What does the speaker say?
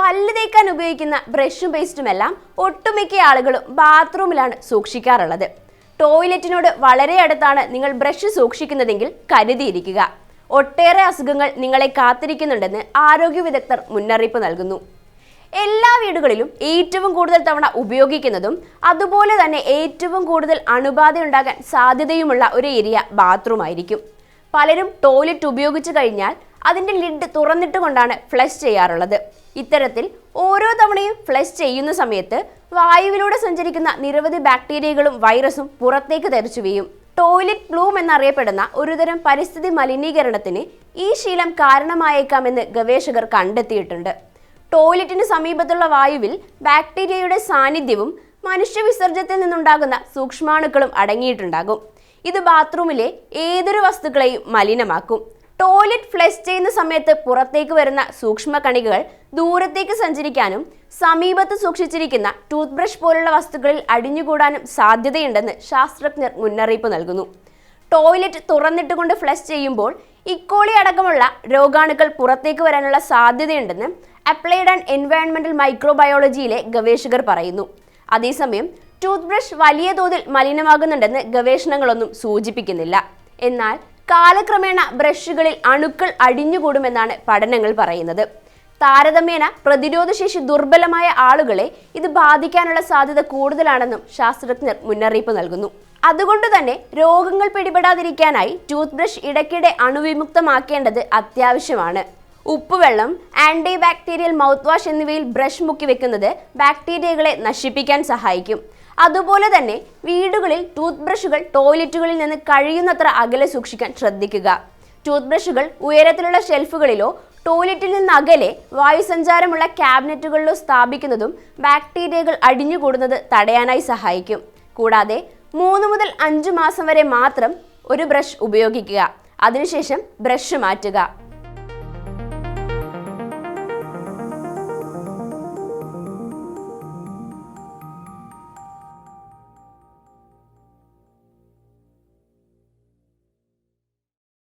പല്ല് തേക്കാൻ ഉപയോഗിക്കുന്ന ബ്രഷും പേസ്റ്റും എല്ലാം ഒട്ടുമിക്ക ആളുകളും ബാത്റൂമിലാണ് സൂക്ഷിക്കാറുള്ളത്. ടോയ്ലറ്റിനോട് വളരെ അടുത്താണ് നിങ്ങൾ ബ്രഷ് സൂക്ഷിക്കുന്നതെങ്കിൽ കരുതിയിരിക്കുക. ഒട്ടേറെ അസുഖങ്ങൾ നിങ്ങളെ കാത്തിരിക്കുന്നുണ്ടെന്ന് ആരോഗ്യ വിദഗ്ധർ മുന്നറിയിപ്പ് നൽകുന്നു. എല്ലാ വീടുകളിലും ഏറ്റവും കൂടുതൽ തവണ ഉപയോഗിക്കുന്നതും അതുപോലെ തന്നെ ഏറ്റവും കൂടുതൽ അണുബാധ ഉണ്ടാകാൻ സാധ്യതയുമുള്ള ഒരു ഏരിയ ബാത്റൂം ആയിരിക്കും പലരും ടോയ്ലറ്റ് ഉപയോഗിച്ചു കഴിഞ്ഞാൽ അതിന്റെ ലിഡ് തുറന്നിട്ട് കൊണ്ടാണ് ഫ്ലഷ് ചെയ്യാറുള്ളത്. ഇത്തരത്തിൽ ഓരോ തവണയും ഫ്ലഷ് ചെയ്യുന്ന സമയത്ത് വായുവിലൂടെ സഞ്ചരിക്കുന്ന നിരവധി ബാക്ടീരിയകളും വൈറസും പുറത്തേക്ക് തെറിച്ചു വീയും. ടോയ്ലറ്റ് ബ്ലൂം എന്നറിയപ്പെടുന്ന ഒരുതരം പരിസ്ഥിതി മലിനീകരണത്തിന് ഈ ശീലം കാരണമായേക്കാമെന്ന് ഗവേഷകർ കണ്ടെത്തിയിട്ടുണ്ട്. ടോയ്ലറ്റിന് സമീപത്തുള്ള വായുവിൽ ബാക്ടീരിയയുടെ സാന്നിധ്യവും മനുഷ്യവിസർജ്യത്തിൽ നിന്നുണ്ടാകുന്ന സൂക്ഷ്മാണുക്കളും അടങ്ങിയിട്ടുണ്ടാകും. ഇത് ബാത്റൂമിലെ ഏതൊരു വസ്തുക്കളെയും മലിനമാക്കും. ടോയ്ലറ്റ് ഫ്ലഷ് ചെയ്യുന്ന സമയത്ത് പുറത്തേക്ക് വരുന്ന സൂക്ഷ്മ കണികകൾ ദൂരത്തേക്ക് സഞ്ചരിക്കാനും സമീപത്ത് സൂക്ഷിച്ചിരിക്കുന്ന ടൂത്ത് ബ്രഷ് പോലുള്ള വസ്തുക്കളിൽ അടിഞ്ഞുകൂടാനും സാധ്യതയുണ്ടെന്ന് ശാസ്ത്രജ്ഞർ മുന്നറിയിപ്പ് നൽകുന്നു. ടോയ്ലറ്റ് തുറന്നിട്ടുകൊണ്ട് ഫ്ലഷ് ചെയ്യുമ്പോൾ ഇക്കോളി അടക്കമുള്ള രോഗാണുക്കൾ പുറത്തേക്ക് വരാനുള്ള സാധ്യതയുണ്ടെന്ന് അപ്ലൈഡ് ആൻഡ് എൻവയോൺമെന്റൽ മൈക്രോബയോളജിയിലെ ഗവേഷകർ പറയുന്നു. അതേസമയം ടൂത്ത് ബ്രഷ് വലിയ തോതിൽ മലിനമാകുന്നുണ്ടെന്ന് ഗവേഷണങ്ങളൊന്നും സൂചിപ്പിക്കുന്നില്ല. എന്നാൽ കാലക്രമേണ ബ്രഷുകളിൽ അണുക്കൾ അടിഞ്ഞുകൂടുമെന്നാണ് പഠനങ്ങൾ പറയുന്നത്. താരതമ്യേന പ്രതിരോധശേഷി ദുർബലമായ ആളുകളെ ഇത് ബാധിക്കാനുള്ള സാധ്യത കൂടുതലാണെന്നും ശാസ്ത്രജ്ഞർ മുന്നറിയിപ്പ് നൽകുന്നു. അതുകൊണ്ട് തന്നെ രോഗങ്ങൾ പിടിപെടാതിരിക്കാനായി ടൂത്ത് ബ്രഷ് ഇടയ്ക്കിടെ അണുവിമുക്തമാക്കേണ്ടത് അത്യാവശ്യമാണ്. ഉപ്പുവെള്ളം ആന്റി ബാക്ടീരിയൽ മൗത്ത് വാഷ് എന്നിവയിൽ ബ്രഷ് മുക്കി വെക്കുന്നത് ബാക്ടീരിയകളെ നശിപ്പിക്കാൻ സഹായിക്കും. അതുപോലെ തന്നെ വീടുകളിൽ ടൂത്ത് ബ്രഷുകൾ ടോയ്ലറ്റുകളിൽ നിന്ന് കഴിയുന്നത്ര അകലെ സൂക്ഷിക്കാൻ ശ്രദ്ധിക്കുക. ടൂത്ത് ബ്രഷുകൾ ഉയരത്തിലുള്ള ഷെൽഫുകളിലോ ടോയ്ലറ്റിൽ നിന്ന് അകലെ വായുസഞ്ചാരമുള്ള ക്യാബിനറ്റുകളിലോ സ്ഥാപിക്കുന്നതും ബാക്ടീരിയകൾ അടിഞ്ഞുകൂടുന്നത് തടയാനായി സഹായിക്കും. കൂടാതെ മൂന്ന് മുതൽ അഞ്ച് മാസം വരെ മാത്രം ഒരു ബ്രഷ് ഉപയോഗിക്കുക. അതിനുശേഷം ബ്രഷ് മാറ്റുക.